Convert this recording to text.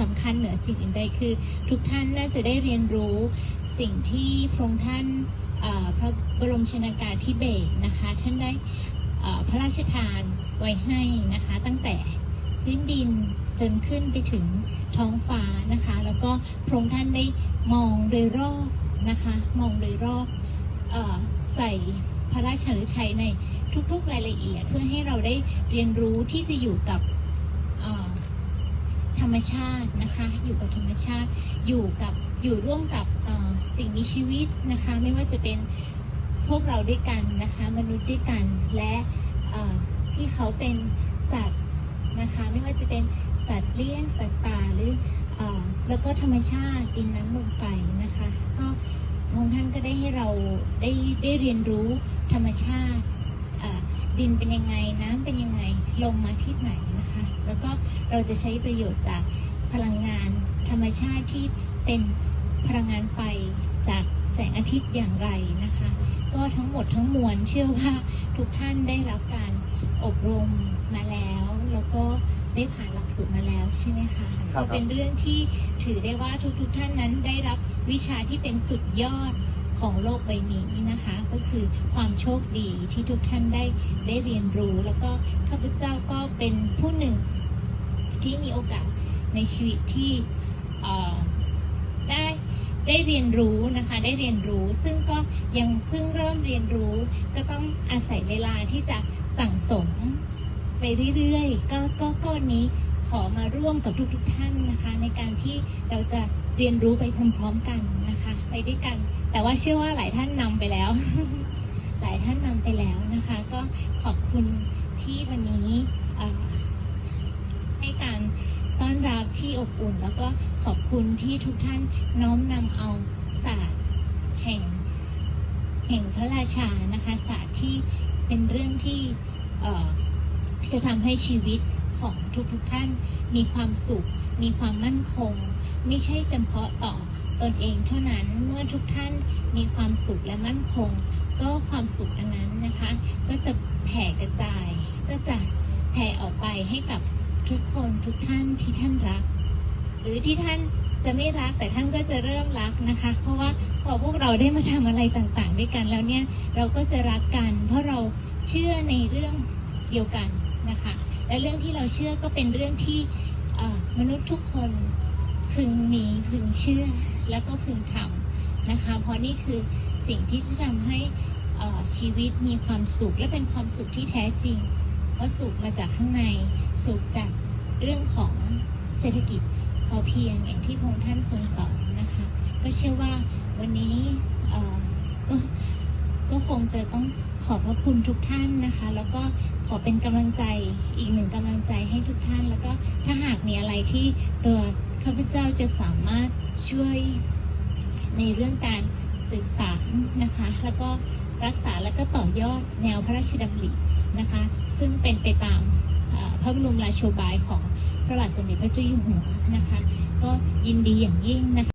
สำคัญเหนือสิ่งอื่นใดคือ ทุกท่านน่าจะได้เรียนรู้สิ่งที่พระองค์ท่านพระบรมชนากาธิเบศรนะคะ ท่านได้พระราชทานไว้ให้นะคะ ตั้งแต่พื้นดินจนขึ้นไปถึงท้องฟ้านะคะ แล้วก็พระองค์ท่านได้มองโดยรอบนะคะ มองโดยรอบอใส่พระราชฤทัยในทุกๆรายละเอียด เพื่อให้เราได้เรียนรู้ที่จะอยู่กับ ธรรมชาตินะคะ อยู่กับธรรมชาติ อยู่กับอยู่ร่วมกับสิ่งมีชีวิตนะคะ ไม่ว่าจะเป็นพวกเราด้วยกันนะคะ มนุษย์ด้วยกันและที่เขาเป็นสัตว์นะคะ ไม่ว่าจะเป็นสัตว์เลี้ยงสัตว์ป่าหรืออแล้วก็ธรรมชาติดินน้ำลมไฟนะคะก็พระองค์ท่านก็ได้ให้เราได้ได้เรียนรู้ธรรมชาติดินเป็นยังไงน้ำเป็นยังไงลมมาที่ไหนนะ แล้วก็เราจะใช้ประโยชน์จากพลังงานธรรมชาติที่เป็นพลังงานไฟจากแสงอาทิตย์อย่างไรนะคะ ก็ทั้งหมดทั้งมวลเชื่อว่าทุกท่านได้รับการอบรมมาแล้ว แล้วก็ได้ผ่านหลักสูตรมาแล้วใช่ไหมคะครัก็บเป็นเรื่องที่ถือได้ว่าทุกๆท่านนั้นได้รับวิชาที่เป็นสุดยอดของโลกใบนี้นะคะ ก็คือความโชคดีที่ทุกท่านได้ได้เรียนรู้ แล้วก็ข้าพเจ้าก็เป็นผู้หนึ่ง ที่มีโอกาสในชีวิตที่ได้ได้เรียนรู้นะคะได้เรียนรู้ซึ่งก็ยังเพิ่งเริ่มเรียนรู้ ก็ต้องอาศัยเวลาที่จะสั่งสมไปเรื่อยๆ ก็ก็ก็นนี้ขอมาร่วมกับทุกๆท่านนะคะ ในการที่เราจะเรียนรู้ไปพร้อมๆกันนะคะ ไปด้วยกัน แต่ว่าเชื่อว่าหลายท่านนำไปแล้ว หลายท่านนำไปแล้วนะคะ ก็ขอบคุณที่วันนี้เอ่อ ให้การต้อนรับที่ อบอุ่น แล้วก็ขอบคุณที่ทุกท่านน้อมนำเอาศาสตร์แห่งแห่งพระราชานะคะศาสตร์ที่เป็นเรื่องที่จะทำให้ชีวิตของทุกๆท่านมีความสุข มีความมั่นคง ไม่ใช่เฉพาะต่อตนเองเท่านั้นเมื่อทุกท่านมีความสุขและมั่นคง ก็ความสุขอันนั้นนะคะ ก็จะแผ่กระจาย ก็จะแผ่ออกไปให้กับทุกคนทุกท่านที่ท่านรัก หรือที่ท่านจะไม่รักแต่ท่านก็จะเริ่มรักนะคะ เพราะว่าพอพวกเราได้มาทำอะไรต่างๆ ด้วยกันแล้วเนี่ยเราก็จะรักกัน เพราะเราเชื่อในเรื่องเดียวกันนะคะ และเรื่องที่เราเชื่อก็เป็นเรื่องที่มนุษย์ทุกคนพึงมีพึงเชื่อแล้วก็พึงทำนะคะ เพราะนี่คือสิ่งที่จะทำให้ชีวิตมีความสุขและเป็นความสุขที่แท้จริง เพราะสุขมาจากข้างในสุขจากเรื่องของเศรษฐกิจ อเพียงอย่างที่พระองค์ท่านทรงสอนนะคะ ก็เชื่อว่าวันนี้ก็ก็คงจะต้องขอบพระคุณทุกท่านนะคะ แล้วก็ขอเป็นกำลังใจอีกหนึ่งกำลังใจให้ทุกท่าน แล้วก็ถ้าหากมีอะไรที่ตัวข้าพเจ้าจะสามารถช่วยในเรื่องการสืบสารนะคะ แล้วก็รักษาแล้วก็ต่อยอดแนวพระราชดำรินะคะ ซึ่งเป็นไปตามพระบรมราโชบายของ พระบาทสมเด็จพระเจ้าอยู่หัวนะคะ ก็ยินดีอย่างยิ่งนะคะ